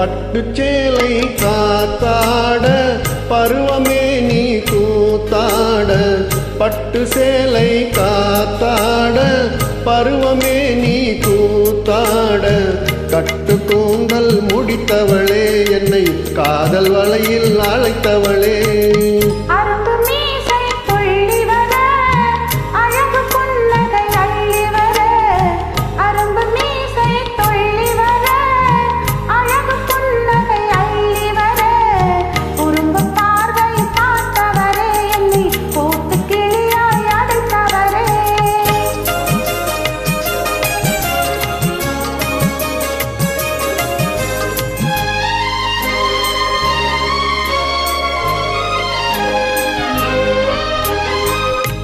பட்டு சேலை காத்தாட பருவமே நீ கூத்தாட பட்டு சேலை காத்தாட பருவமே நீ கூத்தாட கட்டு கூந்தல் முடித்தவளே என்னை காதல் வலையில் அழைத்தவளே.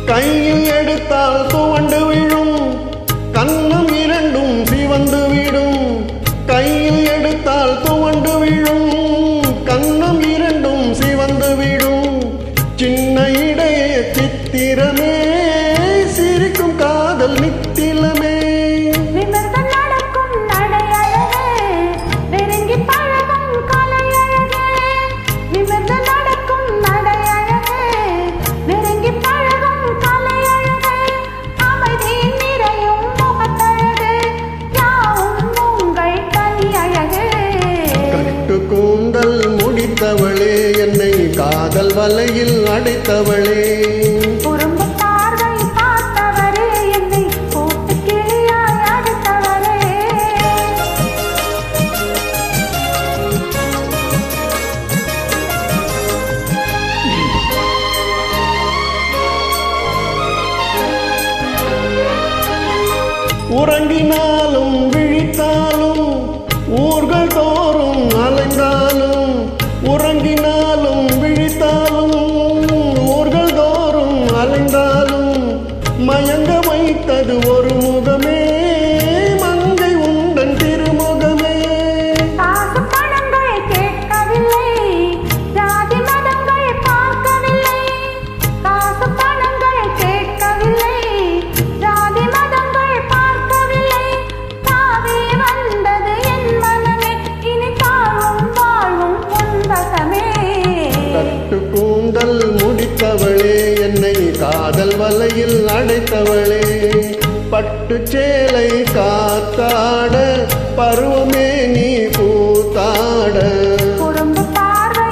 கையில் எடுத்தால் துவண்டு விழும். கண்ணம் இரண்டும் சிவந்து விடும். கையில் எடுத்தால் துவண்டு விழும். முடித்தவளே என்னை காதல் வலையில் அடைத்தவளே. உறங்கினாலும் விழித்தாலும் ஊர்கள் தோறும் அலைந்தாலும் மயங்க வைத்தது ஒரு முடித்தவளே என்னை காதல் வலையில் அடைத்தவளே. பட்டு சேலை காத்தாட பருவமே நீ கூத்தாட குறும்பு பார்வை